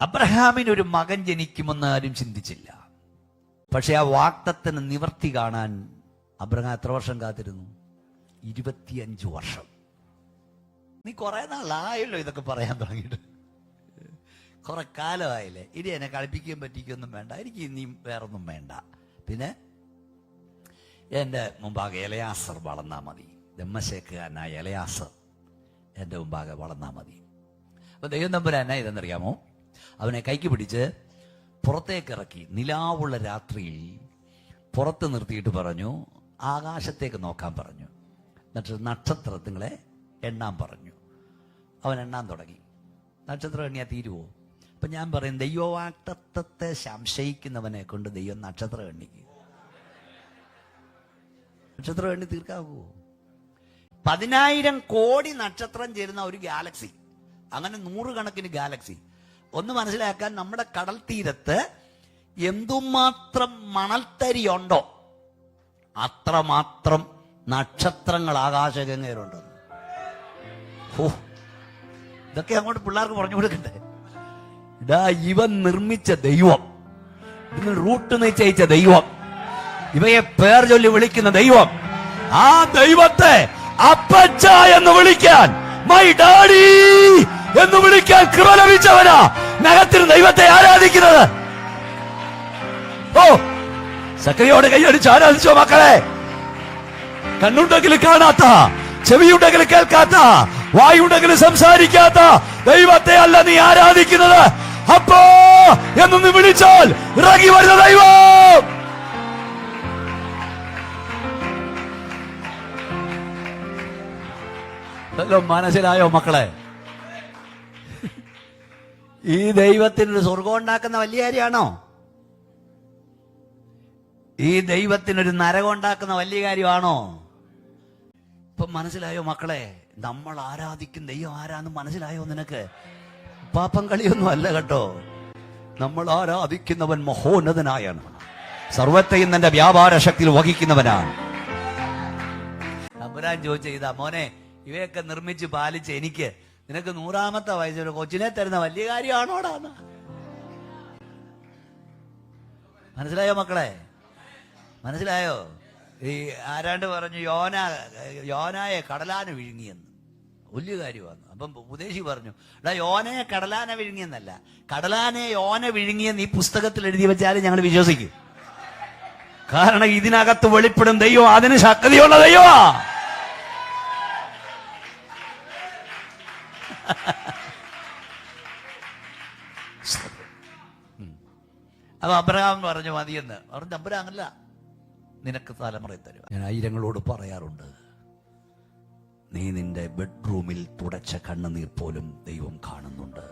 അബ്രഹാമിന് ഒരു മകൻ ജനിക്കുമെന്ന് ആരും ചിന്തിച്ചില്ല. പക്ഷെ ആ വാക്തത്തിന് നിവർത്തി കാണാൻ അബ്രഹാം എത്ര വർഷം കാത്തിരുന്നു? ഇരുപത്തിയഞ്ചു വർഷം. നീ കുറെ നാളായല്ലോ ഇതൊക്കെ പറയാൻ തുടങ്ങിയിട്ട്. കുറെ കാലമായില്ലേ? ഇനി എന്നെ കളിപ്പിക്കുകയും പറ്റിക്കൊന്നും വേണ്ട. എനിക്ക് ഇനി വേറൊന്നും വേണ്ട. പിന്നെ എന്റെ മുമ്പാകെ ഇലയാസർ വളർന്നാ മതി. ദമ്മശേഖാനായ ഇലയാസർ എന്റെ മുമ്പാകെ വളർന്നാ മതി. അപ്പൊ ദൈവം തമ്പുരാനാ ഇതെന്നറിയാമോ? അവനെ കൈക്ക് പിടിച്ച് പുറത്തേക്ക് ഇറക്കി. നിലാവുള്ള രാത്രിയിൽ പുറത്ത് നിർത്തിയിട്ട് പറഞ്ഞു ആകാശത്തേക്ക് നോക്കാൻ പറഞ്ഞു. എന്നിട്ട് നക്ഷത്രങ്ങളെ എണ്ണാൻ പറഞ്ഞു. അവൻ എണ്ണാൻ തുടങ്ങി. നക്ഷത്രം എണ്ണിയാൽ തീരുവോ? അപ്പൊ ഞാൻ പറയും ദൈവവാക്തത്വത്തെ സംശയിക്കുന്നവനെ കൊണ്ട് ദൈവം നക്ഷത്രം എണ്ണിക്കും. നക്ഷത്രം എണ്ണി തീർക്കാവോ? പതിനായിരം കോടി നക്ഷത്രം ചേരുന്ന ഒരു ഗാലക്സി. അങ്ങനെ നൂറുകണക്കിന് ഗാലക്സി. ഒന്ന് മനസ്സിലാക്കാൻ നമ്മുടെ കടൽ തീരത്ത് എന്തുമാത്രം മണൽത്തരിയുണ്ടോ അത്രമാത്രം നക്ഷത്രങ്ങൾ ആകാശഗംഗയിലുണ്ട്. ഓ ഇതൊക്കെ അങ്ങോട്ട് പിള്ളേർക്ക് പറഞ്ഞു കൊടുക്കണ്ടേ? ഇതാ ഇവൻ നിർമ്മിച്ച ദൈവം. ഇതിന് റൂട്ട് നിശ്ചയിച്ച ദൈവം. ഇവയെ പേർ ചൊല്ലി വിളിക്കുന്ന ദൈവം. ആ ദൈവത്തെ അപ്പച്ച എന്ന് വിളിക്കാൻ മൈ ഡാഡി എന്ന് വിളിക്കാൻ കൃപ ലഭിച്ചവനാ. നഗത്തിന് ദൈവത്തെ ആരാധിക്കുന്നത്? ഓ സക്രിയോട് കൈയടിച്ച് ആരാധിച്ചോ മക്കളെ? കണ്ണുണ്ടെങ്കിൽ കാണാത്ത ചെവിയുണ്ടെങ്കിൽ കേൾക്കാത്ത വായുണ്ടെങ്കിൽ സംസാരിക്കാത്ത ദൈവത്തെ അല്ല നീ ആരാധിക്കുന്നത്. അപ്പോ എന്നൊന്ന് വിളിച്ചാൽ ഇറങ്ങി വരുന്ന ദൈവം. മനസ്സിലായോ മക്കളെ? ഈ ദൈവത്തിനൊരു സ്വർഗം ഉണ്ടാക്കുന്ന വലിയ കാര്യമാണോ? ഈ ദൈവത്തിനൊരു നരകം ഉണ്ടാക്കുന്ന വലിയ കാര്യമാണോ? ഇപ്പൊ മനസ്സിലായോ മക്കളെ? നമ്മൾ ആരാധിക്കും ദൈവം ആരാന്ന് മനസ്സിലായോ നിനക്ക്? പാപ്പം കളിയൊന്നും അല്ല കേട്ടോ. നമ്മൾ ആരാധിക്കുന്നവൻ മഹോന്നതനായാണ്. സർവത്തെയും തന്റെ വ്യാപാര ശക്തിയിൽ വഹിക്കുന്നവനാണ്. തമ്പുരാൻ ചോദിച്ച ഇതാ മോനെ ഇവയൊക്കെ നിർമ്മിച്ച് പാലിച്ച് എനിക്ക് നിനക്ക് നൂറാമത്തെ വയസ്സിൽ കൊച്ചിനെ തരുന്ന വലിയ കാര്യമാണോടാന്ന് മനസ്സിലായോ മക്കളെ? മനസ്സിലായോ? ഈ ആരാണ്ട് പറഞ്ഞു യോന യോനായെ കടലാന വിഴുങ്ങിയെന്ന്. വലിയ കാര്യമാണ് അപ്പം ഉപദേശി പറഞ്ഞു എടാ യോനയെ കടലാന വിഴുങ്ങിയെന്നല്ല. കടലാനെ യോന വിഴുങ്ങിയെന്ന് ഈ പുസ്തകത്തിൽ എഴുതി വെച്ചാലും ഞങ്ങൾ വിശ്വസിക്കും. കാരണം ഇതിനകത്ത് വെളിപ്പെടും ദൈവം അതിന് ശക്തിയുള്ള ദൈവമാ. അപ്പൊ അബ്രഹാം പറഞ്ഞു മതിയെന്ന്. പറഞ്ഞു അബ്രഹാം അല്ല നിനക്ക് തലമുറയിൽ തരും ഞാൻ ആയിരങ്ങളോട് പറയാറുണ്ട് നീ നിന്റെ ബെഡ്റൂമിൽ തുടച്ച കണ്ണുനീർ പോലും ദൈവം കാണുന്നുണ്ട്.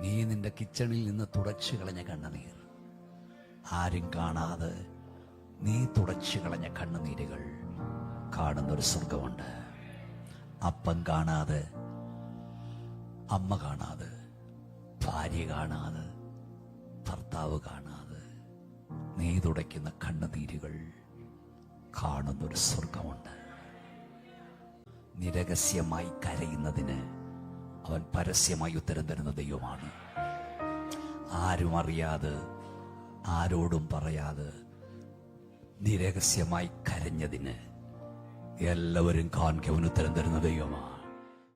നീ നിന്റെ കിച്ചണിൽ നിന്ന് തുടച്ചു കളഞ്ഞ കണ്ണുനീർ. ആരും കാണാതെ നീ തുടച്ചു കളഞ്ഞ കണ്ണുനീരുകൾ കാണുന്നൊരു സ്വർഗമുണ്ട് അപ്പം കാണാതെ അമ്മ കാണാതെ ഭാര്യ കാണാതെ ഭർത്താവ് കാണാതെ നീ തുടയ്ക്കുന്ന കണ്ണുനീരുകൾ കാണുന്നൊരു സ്വർഗമുണ്ട് നിരഹസ്യമായി കരയുന്നതിന് അവൻ പരസ്യമായി ഉത്തരം തരുന്ന ദൈവമാണ്. ആരും അറിയാതെ ആരോടും പറയാതെ നിരഹസ്യമായി കരഞ്ഞതിന് എല്ലാവരും കാണിക്കവൻ ഉത്തരം തരുന്ന ദൈവമാണ്